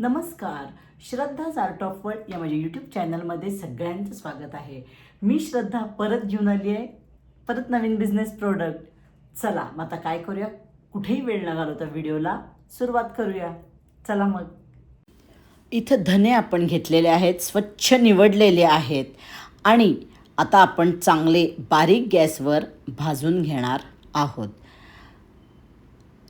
नमस्कार. श्रद्धाच art of world या माझ्या यूट्यूब चॅनलमध्ये सगळ्यांचं स्वागत आहे. मी श्रद्धा परत घेऊन आली आहे. परत नवीन बिझनेस प्रोडक्ट चला मग आता काय करूया? कुठेही वेळ न घालवता व्हिडिओला सुरुवात करूया. चला मग. इथं धने आपण घेतलेले आहेत स्वच्छ निवडलेले आहेत. आणि आता आपण चांगले बारीक गॅसवर भाजून घेणार आहोत.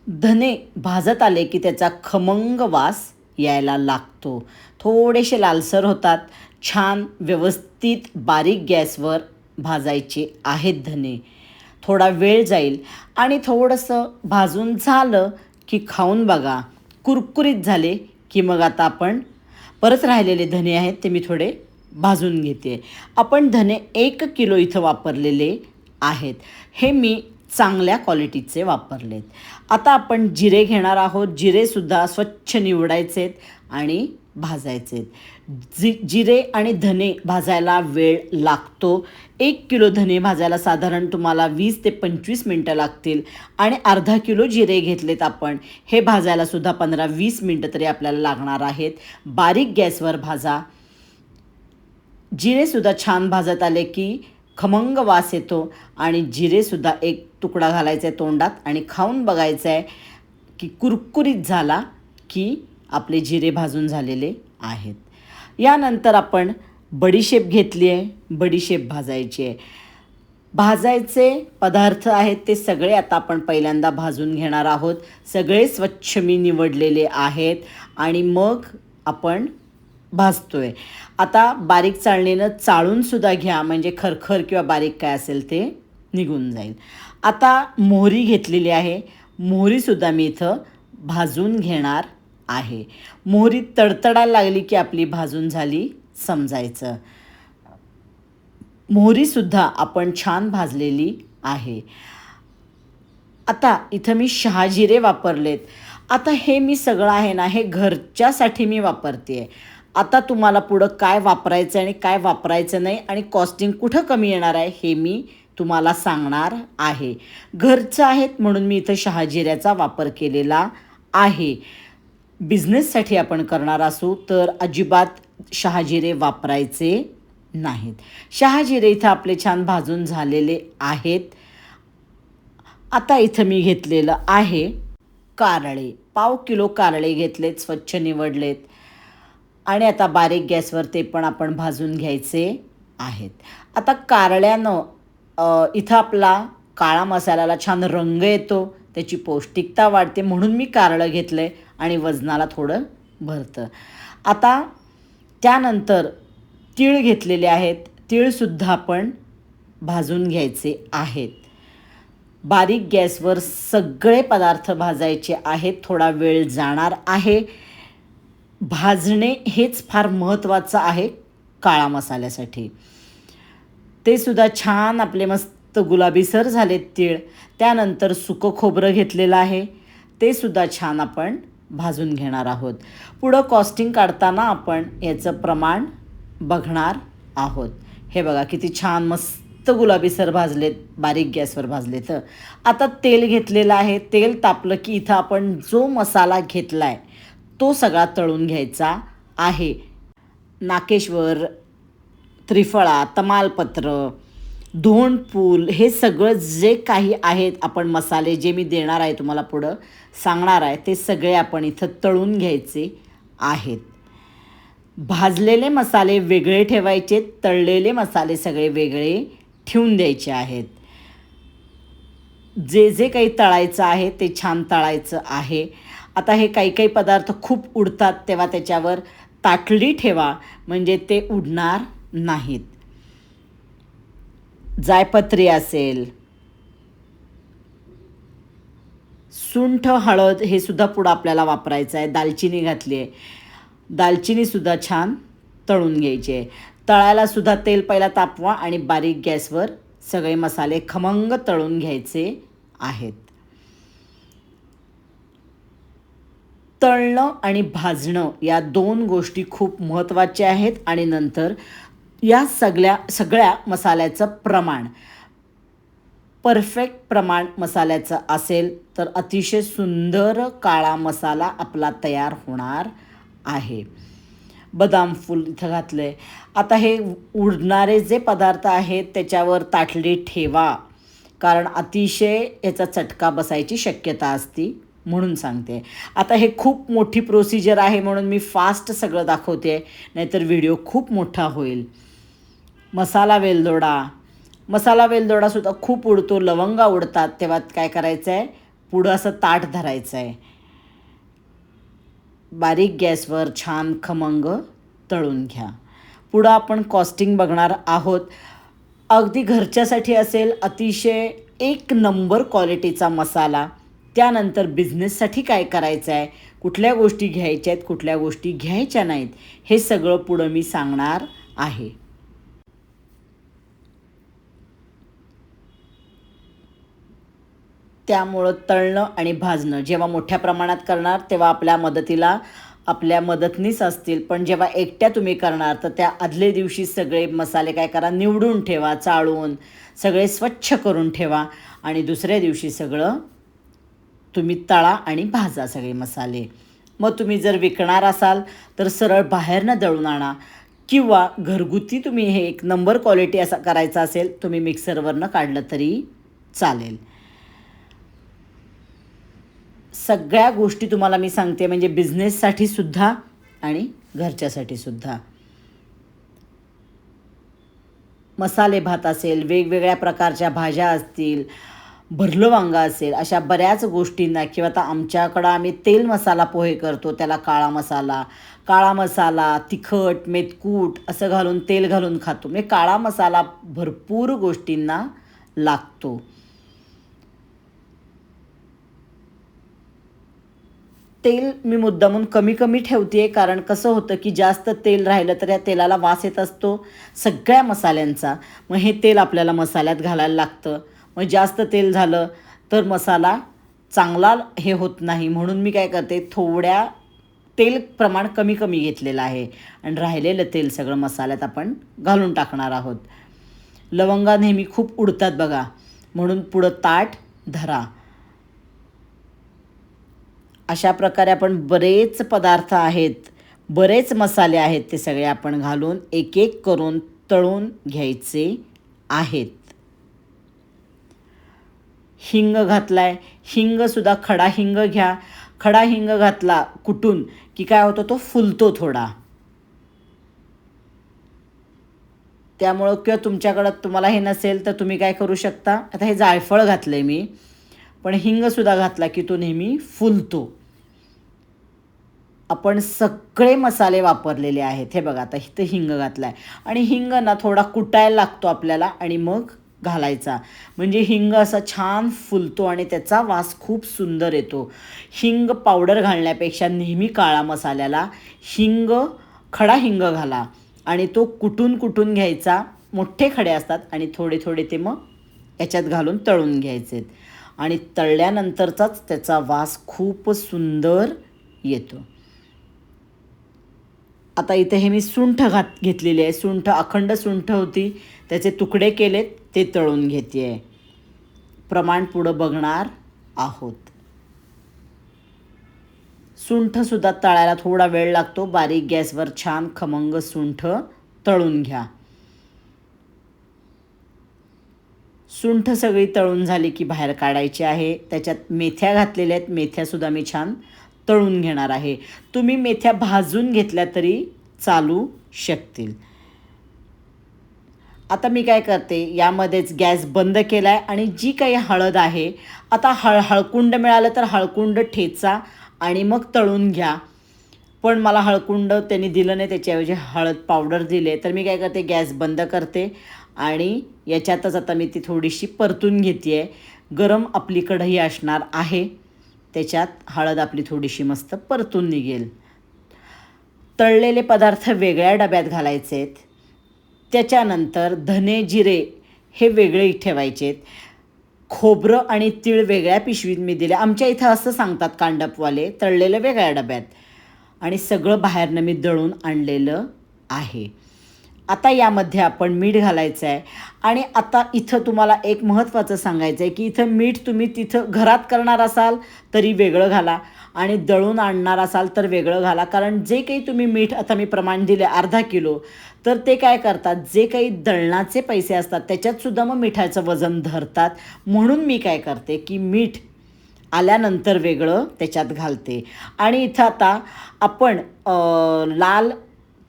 धने भाजत आले की त्याचा खमंग वास यायला लागतो. थोडेसे लालसर होतात. छान व्यवस्थित बारीक गॅसवर भाजायचे आहेत धने. थोडा वेळ जाईल आणि थोडंसं भाजून झालं की खाऊन बघा. कुरकुरीत झाले की मग आता आपण परत राहिलेले धने आहेत ते मी थोडे भाजून घेते. आपण धने एक किलो इथं वापरलेले आहेत. हे मी चांगल्या क्वालिटीचे वापरलेत. आता आपण जिरे घेणार आहोत. जिरेसुद्धा स्वच्छ निवडायचेत आणि भाजायचेत. जि जिरे आणि धने भाजायला वेळ लागतो. एक किलो धने भाजायला साधारण तुम्हाला वीस ते पंचवीस मिनटं लागतील आणि अर्धा किलो जिरे घेतलेत आपण. हे भाजायलासुद्धा पंधरा वीस मिनटं तरी आपल्याला लागणार आहेत. बारीक गॅसवर भाजा. जिरेसुद्धा छान भाजत आले की खमंग वास येतो आणि जिरेसुद्धा एक तुकडा घालायचा आहे तोंडात आणि खाऊन बघायचं आहे की कुरकुरीत झाला की आपले जिरे भाजून झालेले आहेत. यानंतर आपण बडीशेप घेतली आहे. बडीशेप भाजायची आहे. भाजायचे पदार्थ आहेत ते सगळे आता आपण पहिल्यांदा भाजून घेणार आहोत. सगळे स्वच्छ मी निवडलेले आहेत आणि मग आपण भाजतोय. आता बारीक चाळणीनं चाळूनसुद्धा घ्या म्हणजे खरखर किंवा बारीक काय असेल ते निघून जाईल. आता मोहरी घेतलेली आहे. मोहरीसुद्धा मी इथं भाजून घेणार आहे. मोहरी तडतडायला लागली की आपली भाजून झाली समजायचं. मोहरीसुद्धा आपण छान भाजलेली आहे. आता इथं मी शहाजिरे वापरलेत. आता हे मी सगळं आहे ना हे घरच्यासाठी मी वापरते आहे आता तुम्हाला पुढं काय वापरायचं आणि काय वापरायचं नाही आणि कॉस्टिंग कुठं कमी येणार आहे हे मी तुम्हाला सांगणार आहे. घरचं आहेत म्हणून मी इथं शहाजिऱ्याचा वापर केलेला आहे. बिझनेससाठी आपण करणार असू तर अजिबात शहाजिरे वापरायचे नाहीत. शहाजिरे इथं आपले छान भाजून झालेले आहेत. आता इथं मी घेतलेलं आहे कारळे. पाव किलो कारळे घेतलेत स्वच्छ निवडलेत. आणि आता बारीक गॅसवर ते पण आपण भाजून घ्यायचे आहेत. आता कारळ्यानं इथं आपला काळा मसाल्याला छान रंग येतो त्याची पौष्टिकता वाढते म्हणून मी कारळं घेतलं आहे आणि वजनाला थोडं भरतं. आता त्यानंतर तीळ घेतलेले आहेत तीळसुद्धा आपण भाजून घ्यायचे आहेत. बारीक गॅसवर सगळे पदार्थ भाजायचे आहेत थोडा वेळ जाणार आहे. भाजणे हेच फार महत्त्वाचं आहे काळा मसाल्यासाठी. ते सुद्धा छान आपले मस्त गुलाबीसर झालेत तीळ त्यानंतर सुकं खोबरं घेतलेलं आहे. ते सुद्धा छान आपण भाजून घेणार आहोत. पुढं कॉस्टिंग काढताना आपण याचं प्रमाण बघणार आहोत. हे बघा किती छान मस्त गुलाबीसर भाजलेत बारीक गॅसवर भाजले तर आता तेल घेतलेलं आहे. तेल तापलं की इथं आपण जो मसाला घेतला आहे तो सगळा तळून घ्यायचा आहे. नाकेश्वर त्रिफळा तमालपत्र धोणपूल हे सगळं जे काही आहेत आपण मसाले जे मी देणार आहे तुम्हाला पुढं सांगणार आहे ते सगळे आपण इथं तळून घ्यायचे आहेत. भाजलेले मसाले वेगळे ठेवायचे तळलेले मसाले सगळे वेगळे ठेवून द्यायचे आहेत. जे जे काही तळायचं आहे ते छान तळायचं आहे. आता हे काही काही पदार्थ खूप उडतात तेव्हा त्याच्यावर ताटली ठेवा म्हणजे ते उडणार नाहीत. जायपत्री असेल. सुंठ हळद हे सुद्धा पुढं आपल्याला वापरायचं आहे. दालचिनी घातली आहे दालचिनीसुद्धा छान तळून घ्यायची आहे. तळायला सुद्धा तेल पहिला तापवा आणि बारीक गॅसवर सगळे मसाले खमंग तळून घ्यायचे आहेत. तळणं आणि भाजणं या दोन गोष्टी खूप महत्त्वाच्या आहेत. आणि नंतर या सगळ्या सगळ्या मसाल्याचं प्रमाण. परफेक्ट प्रमाण मसाल्याचं असेल तर अतिशय सुंदर काळा मसाला आपला तयार होणार आहे. बदाम फूल इथं घातलं आहे आता हे उडणारे जे पदार्थ आहेत त्याच्यावर ताटली ठेवा. कारण अतिशय याचा चटका बसायची शक्यता असती. म्हणून सांगते. आता हे खूप मोठी प्रोसिजर आहे म्हणून मी फास्ट सगळं दाखवते नाहीतर व्हिडिओ खूप मोठा होईल. मसाला वेलदोडा. मसाला वेलदोडासुद्धा खूप उडतो लवंगा उडतात तेव्हा काय करायचं आहे पुढं असं ताट धरायचं आहे बारीक गॅसवर छान खमंग तळून घ्या. पुढं आपण कॉस्टिंग बघणार आहोत. अगदी घरच्यासाठी असेल अतिशय एक नंबर क्वालिटीचा मसाला. त्यानंतर बिझनेससाठी काय करायचं आहे? कुठल्या गोष्टी घ्यायच्या आहेत कुठल्या गोष्टी घ्यायच्या नाहीत? हे सगळं पुढं मी सांगणार आहे. त्यामुळं तळणं आणि भाजणं जेव्हा मोठ्या प्रमाणात करणार तेव्हा आपल्या मदतीला आपल्या मदतनीस असतील. पण जेव्हा एकट्या तुम्ही करणार तर त्या आदल्या दिवशी सगळे मसाले काय करा निवडून ठेवा चाळून सगळे स्वच्छ करून ठेवा आणि दुसऱ्या दिवशी सगळं तुम्ही तळा आणि भाजा सगळे मसाले. मग तुम्ही जर विकणार असाल तर सरळ बाहेरनं दळून आणा. किंवा घरगुती तुम्ही हे एक नंबर क्वालिटी असा करायचा असेल तुम्ही मिक्सरवरनं काढलं तरी चालेल. सगळ्या गोष्टी तुम्हाला मी सांगते म्हणजे बिझनेससाठी सुद्धा आणि घरच्यासाठी सुद्धा. मसाले भात असेल वेगवेगळ्या प्रकारच्या भाज्या असतील भरलं वांगा असेल अशा बऱ्याच गोष्टींना किंवा आता आमच्याकडं आम्ही तेल मसाला पोहे करतो त्याला काळा मसाला काळा मसाला तिखट मेतकूट असं घालून तेल घालून खातो. म्हणजे काळा मसाला भरपूर गोष्टींना लागतो. तेल मी मुद्दामून कमी कमी ठेवते कारण कसं होतं की जास्त तेल राहिलं तर या तेलाला वास येत असतो सगळ्या मसाल्यांचा. मग हे तेल आपल्याला मसाल्यात घालायला लागतं. मग जास्त तेल झालं तर मसाला चांगला हे होत नाही. म्हणून मी काय करते थोड्या तेल प्रमाण कमी कमी घेतलेलं आहे. आणि राहिलेलं तेल सगळं मसाल्यात आपण घालून टाकणार आहोत. लवंगा नेहमी खूप उडतात बघा. म्हणून पुढं ताट धरा. अशा प्रकारे आपण बरेच पदार्थ आहेत बरेच मसाले आहेत ते सगळे आपण घालून एक एक करून तळून घ्यायचे आहेत. हिंग घातला आहे हिंगसुद्धा खडा हिंग घ्या. खडा हिंग घातला कुटून की काय होतं तो फुलतो थोडा. त्यामुळं किंवा तुमच्याकडं तुम्हाला हे नसेल तर तुम्ही काय करू शकता. आता हे जायफळ घातलं आहे मी पण हिंगसुद्धा घातला की तो नेहमी फुलतो. आपण सगळे मसाले वापरलेले आहेत. हे बघा आता इथं हिंग घातला आहे आणि हिंग ना थोडा कुटायला लागतो आपल्याला आणि मग घालायचा. म्हणजे हिंग असा छान फुलतो आणि त्याचा वास खूप सुंदर येतो. हिंग पावडर घालण्यापेक्षा नेहमी काळा मसाल्याला हिंग खडा हिंग घाला. आणि तो कुटून कुटून घ्यायचा? मोठे खडे असतात आणि थोडे थोडे ते मग याच्यात घालून तळून घ्यायचे. आणि तळल्यानंतरचाच त्याचा वास खूप सुंदर येतो. आता इथे हे मी सुंठ घात घेतलेली आहे. सुंठ अखंड सुंठ होती. त्याचे तुकडे केलेत. ते तळून घेते. प्रमाण पुढं बघणार आहोत. सुंठसुद्धा तळायला थोडा वेळ लागतो. बारीक गॅसवर छान खमंग सुंठ तळून घ्या. सुंठ सगळी तळून झाली की बाहेर काढायची आहे. त्याच्यात मेथ्या घातलेल्या आहेत. मेथ्यासुद्धा मी छान तळून घेणार आहे. तुम्ही मेथ्या भाजून घेतल्या तरी चालू शकतील. आता मी काय करते यामध्येच गॅस बंद केला आहे आणि जी काही हळद आहे आता हळ हळकुंड मिळालं तर हळकुंड ठेचा आणि मग तळून घ्या. पण मला हळकुंड त्यांनी दिलं नाही त्याच्याऐवजी हळद पावडर दिले. तर मी काय करते गॅस बंद करते आणि याच्यातच आता मी ती थोडीशी परतून घेते आहे गरम आपली कढई असणार आहे त्याच्यात हळद आपली थोडीशी मस्त परतून निघेल. तळलेले पदार्थ वेगळ्या डब्यात घालायचे आहेत त्याच्यानंतर धने जिरे हे वेगळे ठेवायचेत. खोबरं आणि तीळ वेगळ्या पिशवीत मी दिले. आमच्या इथं असं सांगतात कांडपवाले तळलेलं वेगळ्या डब्यात. आणि सगळं बाहेरनं मी दळून आणलेलं आहे. आता यामध्ये आपण मीठ घालायचं आहे आणि आता इथं तुम्हाला एक महत्त्वाचं सांगायचं आहे की इथं मीठ तुम्ही तिथं घरात करणार असाल तरी वेगळं घाला. आणि दळून आणणार असाल तर वेगळं घाला. कारण जे काही तुम्ही मीठ आता मी प्रमाण दिले अर्धा किलो तर ते काय करतात? जे काही दळणाचे पैसे असतात त्याच्यातसुद्धा मग मिठाचं वजन धरतात. म्हणून मी काय करते की मीठ आल्यानंतर वेगळं त्याच्यात घालते. आणि इथं आता आपण लाल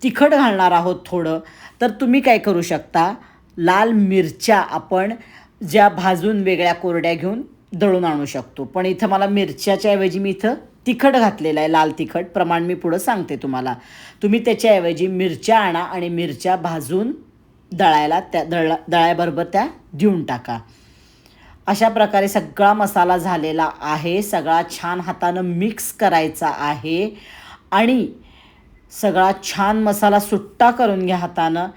तिखट घालणार आहोत थोडं. तर तुम्ही काय करू शकता? लाल मिरच्या आपण ज्या भाजून वेगळ्या कोरड्या घेऊन दळून आणू शकतो. पण इथं मला मिरच्याच्या ऐवजी मी इथं तिखट घातलेलं आहे लाल तिखट. प्रमाण मी पुढं सांगते तुम्हाला. तुम्ही त्याच्याऐवजी मिरच्या आणा आणि मिरच्या भाजून दळायला त्या दळा दळायबरोबर त्या देऊन टाका. अशा प्रकारे सगळा मसाला झालेला आहे सगळा छान हातानं मिक्स करायचा आहे. आणि सगळा छान मसाला सुट्टा करून घ्या हातानं.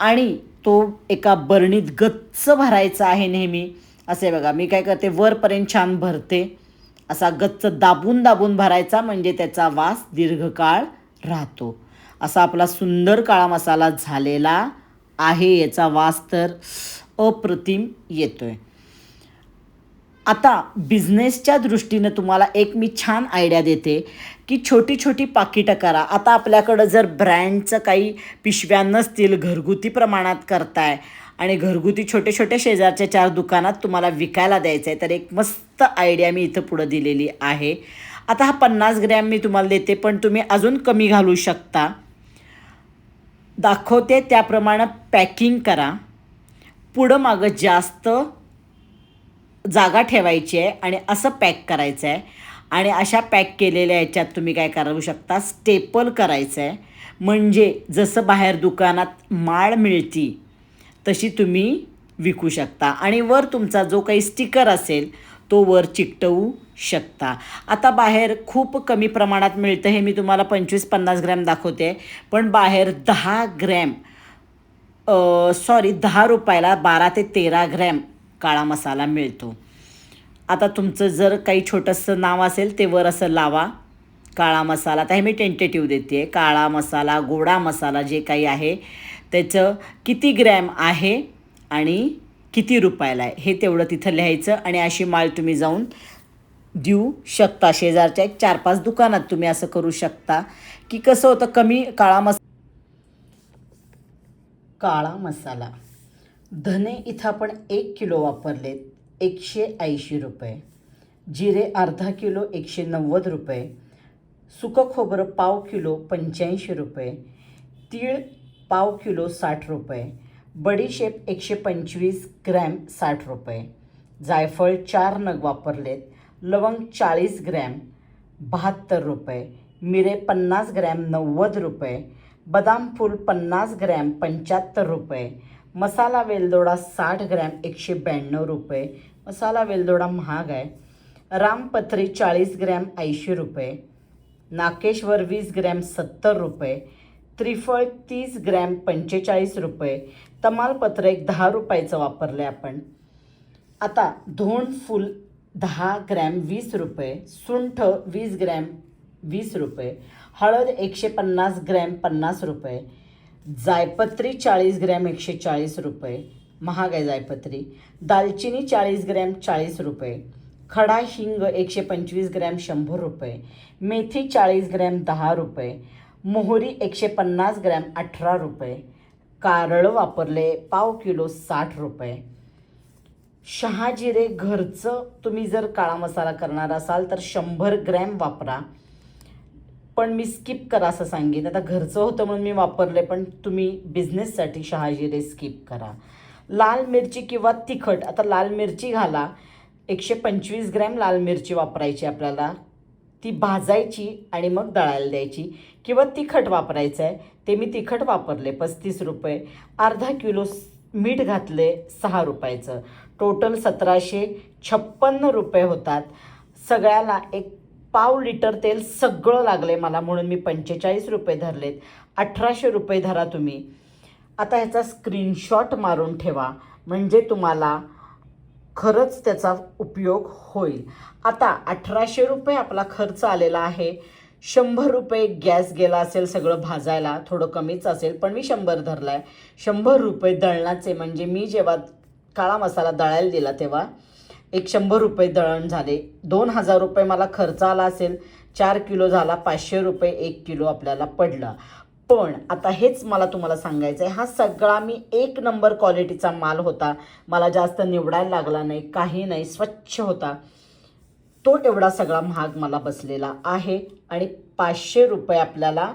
आणि तो एका बरणीत गच्च भरायचा आहे नेहमी. असे बघा मी काय करते वरपर्यंत छान भरते. असा गच्च दाबून दाबून भरायचा म्हणजे त्याचा वास दीर्घकाळ राहतो. असा आपला सुंदर काळा मसाला झालेला आहे याचा वास तर अप्रतिम येतो आहे आता बिझनेसच्या दृष्टीनं तुम्हाला एक मी छान आयडिया देते की छोटी छोटी पाकिटं करा. आता आपल्याकडं जर ब्रँडचं काही पिशव्या नसतील घरगुती प्रमाणात करताय आणि घरगुती छोटे छोटे शेजारच्या चार दुकानात तुम्हाला विकायला द्यायचं आहे. तर एक मस्त आयडिया मी इथं पुढं दिलेली आहे. आता हा पन्नास ग्रॅम मी तुम्हाला देते पण तुम्ही अजून कमी घालू शकता. दाखवते त्याप्रमाणे पॅकिंग करा. पुढं मागं जास्त जागा ठेवायची आहे आणि असं पॅक करायचं आहे. आणि अशा पॅक केलेल्या याच्यात तुम्ही काय करू शकता स्टेपल करायचं आहे. म्हणजे जसं बाहेर दुकानात माळ मिळती तशी तुम्ही विकू शकता. आणि वर तुमचा जो काही स्टिकर असेल तो वर चिकटवू शकता. आता बाहेर खूप कमी प्रमाणात मिळतं हे मी तुम्हाला पंचवीस पन्नास ग्रॅम दाखवते. पण बाहेर दहा ग्रॅम सॉरी दहा रुपयाला बारा ते तेरा ग्रॅम काळा मसाला मिळतो. आता तुमचं जर काही छोटंसं नाव असेल ते वर असं लावा काळा मसाला. आता हे मी टेंटेटिव्ह देते काळा मसाला गोडा मसाला जे काही आहे त्याचं किती ग्रॅम आहे आणि किती रुपयाला आहे? हे तेवढं तिथं लिहायचं आणि अशी माळ तुम्ही जाऊन देऊ शकता. शेजारच्या एक चार पाच दुकानात तुम्ही असं करू शकता. की कसं होतं कमी काळा मस काळा मसाला. धने इथं आपण एक किलो वापरलेत एकशे ऐंशी रुपये. जिरे अर्धा किलो एकशे नव्वद रुपये. सुकं खोबरं पाव किलो पंच्याऐंशी रुपये. तीळ पाव किलो साठ रुपये बडीशेप एकशे पंचवीस ग्रॅम साठ रुपये जायफळ चार नग वापरलेत लवंग चाळीस ग्रॅम बहात्तर रुपये मिरे पन्नास ग्रॅम नव्वद रुपये बदाम फूल पन्नास ग्रॅम पंच्याहत्तर रुपये मसाला वेलदोडा साठ ग्रॅम एकशे ब्याण्णव रुपये मसाला वेलदोडा महाग आहे. रामपत्री चाळीस ग्रॅम ऐंशी रुपये नाकेश्वर वीस ग्रॅम सत्तर रुपये त्रिफळ तीस ग्रॅम पंचेचाळीस रुपये. तमालपत्र एक दहा रुपयाचं वापरलं आहे आपण. आता धोंड फूल दहा ग्रॅम वीस रुपये सुंठ वीस ग्रॅम वीस रुपये हळद एकशे पन्नास ग्रॅम पन्नास रुपये जायपत्री चाळीस ग्रॅम एकशे चाळीस रुपये महाग आहे जायपत्री दालचिनी चाळीस ग्रॅम चाळीस रुपये खडा हिंग एकशे पंचवीस ग्रॅम शंभर रुपये मेथी चाळीस ग्रॅम दहा रुपये मोहरी एकशे पन्नास ग्रॅम अठरा रुपये. कारळ वापरले पाव किलो साठ रुपये. शहाजिरे घरचं तुम्ही जर काळा मसाला करणार असाल तर शंभर ग्रॅम वापरा. पण मी स्किप करा असं सांगेन. आता घरचं होतं म्हणून मी वापरले पण तुम्ही बिझनेससाठी शहाजिरे स्किप करा. लाल मिरची किंवा तिखट आता लाल मिरची घाला. एकशे पंचवीस ग्रॅम लाल मिरची वापरायची आपल्याला. ती भाजायची आणि मग दळायला द्यायची. किंवा तिखट वापरायचं आहे ते मी तिखट वापरले पस्तीस रुपये. अर्धा किलो मीठ घातले सहा रुपयाचं. टोटल सतराशे छप्पन्न रुपये होतात. सगळ्याला एक पाव लिटर तेल सगळं लागले मला म्हणून मी पंचेचाळीस रुपये धरलेत. अठराशे रुपये धरा तुम्ही. आता ह्याचा स्क्रीनशॉट मारून ठेवा. म्हणजे तुम्हाला खरंच त्याचा उपयोग होईल. आता अठराशे रुपये आपला खर्च आलेला आहे. शंभर रुपये गॅस गेला असेल सगळं भाजायला थोडं कमीच असेल पण मी शंभर धरला आहे शंभर रुपये दळणाचे म्हणजे मी जेव्हा काळा मसाला दळायला दिला तेव्हा एक शंभर रुपये दळण झाले. दोन हजार रुपये मला खर्च आला असेल चार किलो झाला पाचशे रुपये एक किलो आपल्याला पडला. पण आता हेच मला तुम्हाला सांगायचं आहे हा सगळा मी एक नंबर क्वालिटीचा माल होता. मला जास्त निवडायला लागला नाही काही नाही स्वच्छ होता. तो एवढा सगळा महाग मला बसलेला आहे आणि पाचशे रुपये आपल्याला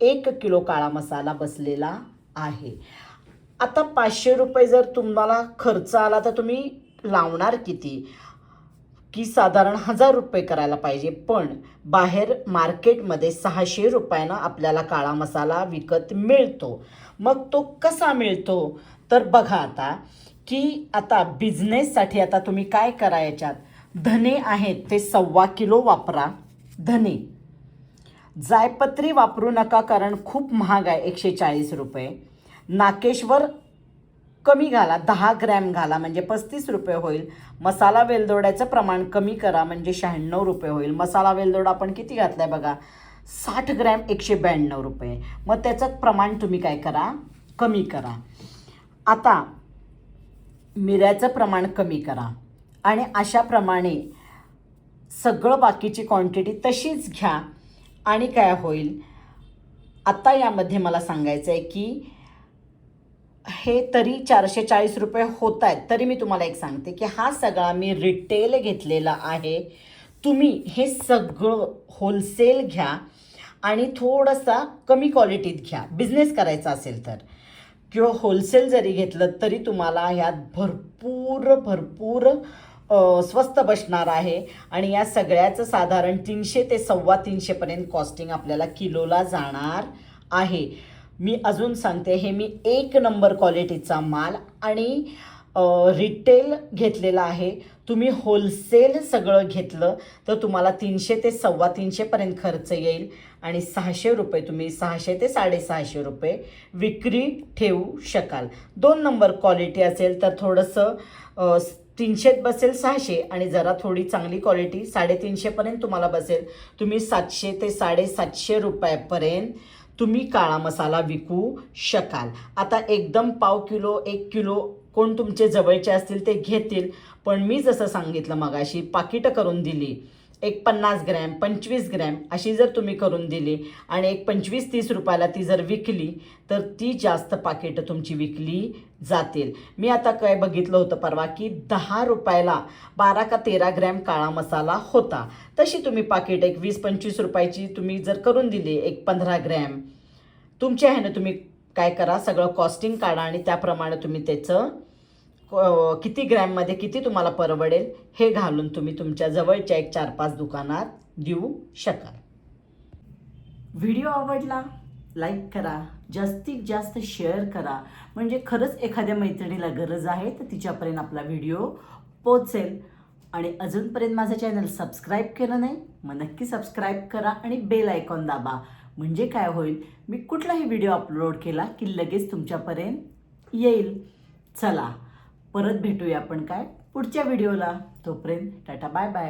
एक किलो काळा मसाला बसलेला आहे. आता पाचशे रुपये जर तुम्हाला खर्च आला तर तुम्ही लावणार किती? की साधारण हजार रुपये करायला पाहिजे. पण बाहेर मार्केटमध्ये सहाशे रुपयानं आपल्याला काळा मसाला विकत मिळतो. मग तो कसा मिळतो? तर बघा आता की आता बिझनेससाठी आता तुम्ही काय करा याच्यात? धने आहेत ते सव्वा किलो वापरा. धने. जायपत्री वापरू नका कारण खूप महाग आहे एकशे चाळीस रुपये. नाकेश्वर कमी घाला दहा ग्रॅम घाला म्हणजे पस्तीस रुपये होईल. मसाला वेलदोड्याचं प्रमाण कमी करा म्हणजे शहाण्णव रुपये होईल. मसाला वेलदोडा आपण किती घातला आहे बघा? साठ ग्रॅम एकशे ब्याण्णव रुपये. मग त्याचं प्रमाण तुम्ही काय करा? कमी करा. आता मिऱ्याचं प्रमाण कमी करा. आणि अशाप्रमाणे सगळं बाकीची क्वांटिटी तशीच घ्या. आणि काय होईल? आता यामध्ये मला सांगायचं आहे की हे तरी चारशे चाळीस रुपये होत आहेत तरी मी तुम्हाला एक सांगते की हा सगळा मी रिटेल घेतलेला आहे. तुम्ही हे सगळं होलसेल घ्या आणि थोडासा कमी क्वालिटीत घ्या. बिझनेस करायचा असेल तर. किंवा होलसेल जरी घेतलं तरी तुम्हाला ह्यात भरपूर भरपूर स्वस्त बसणार आहे. आणि या सगळ्याचं साधारण तीनशे ते सव्वा तीनशेपर्यंत कॉस्टिंग आपल्याला किलोला जाणार आहे. मी अजून सांगते हे मी एक नंबर क्वालिटीचा माल आणि रिटेल घेतलेला आहे. तुम्ही होलसेल सगळं घेतलं तर तुम्हाला तीनशे ते सव्वा तीनशेपर्यंत खर्च येईल. आणि सहाशे रुपये तुम्ही सहाशे ते साडेसहाशे रुपये विक्री ठेवू शकाल. दोन नंबर क्वालिटी असेल तर थोडंसं तीनशेत बसेल सहाशे आणि जरा थोडी चांगली क्वालिटी साडेतीनशेपर्यंत तुम्हाला बसेल. तुम्ही सातशे ते साडेसातशे रुपयापर्यंत तुम्ही काळा मसाला विकू शकाल. आता एकदम पाव किलो एक किलो कोण तुमचे जवळचे असतील ते घेतील. पण मी जसं सांगितलं मगाशी पाकिटं करून दिली. एक पन्नास ग्रॅम पंचवीस ग्रॅम अशी जर तुम्ही करून दिली आणि एक पंचवीस तीस रुपयाला ती जर विकली तर ती जास्त पाकिटं तुमची विकली जातील. मी आता काय बघितलं होतं परवा की दहा रुपयाला बारा का तेरा ग्रॅम काळा मसाला होता. तशी तुम्ही पाकिट एक वीस पंचवीस रुपयाची तुम्ही जर करून दिली एक पंधरा ग्रॅम तुमच्या ह्यानं तुम्ही काय करा सगळं कॉस्टिंग काढा आणि त्याप्रमाणे तुम्ही त्याचं किती ग्रॅममध्ये किती तुम्हाला परवडेल? हे घालून तुम्ही तुमच्या जवळच्या एक चार पाच दुकानात देऊ शकाल. व्हिडिओ आवडला लाईक करा जास्तीत जास्त शेअर करा. म्हणजे खरंच एखाद्या मैत्रिणीला गरज आहे तर तिच्यापर्यंत आपला व्हिडिओ पोचेल आणि अजूनपर्यंत माझं चॅनल सबस्क्राईब केलं नाही मग नक्की सबस्क्राईब करा आणि बेल आयकॉन दाबा. म्हणजे काय होईल मी कुठलाही व्हिडिओ अपलोड केला की लगेच तुमच्यापर्यंत येईल. चला परत भेटूया आपण काय पुढच्या व्हिडिओला. तोपर्यंत टाटा बाय बाय.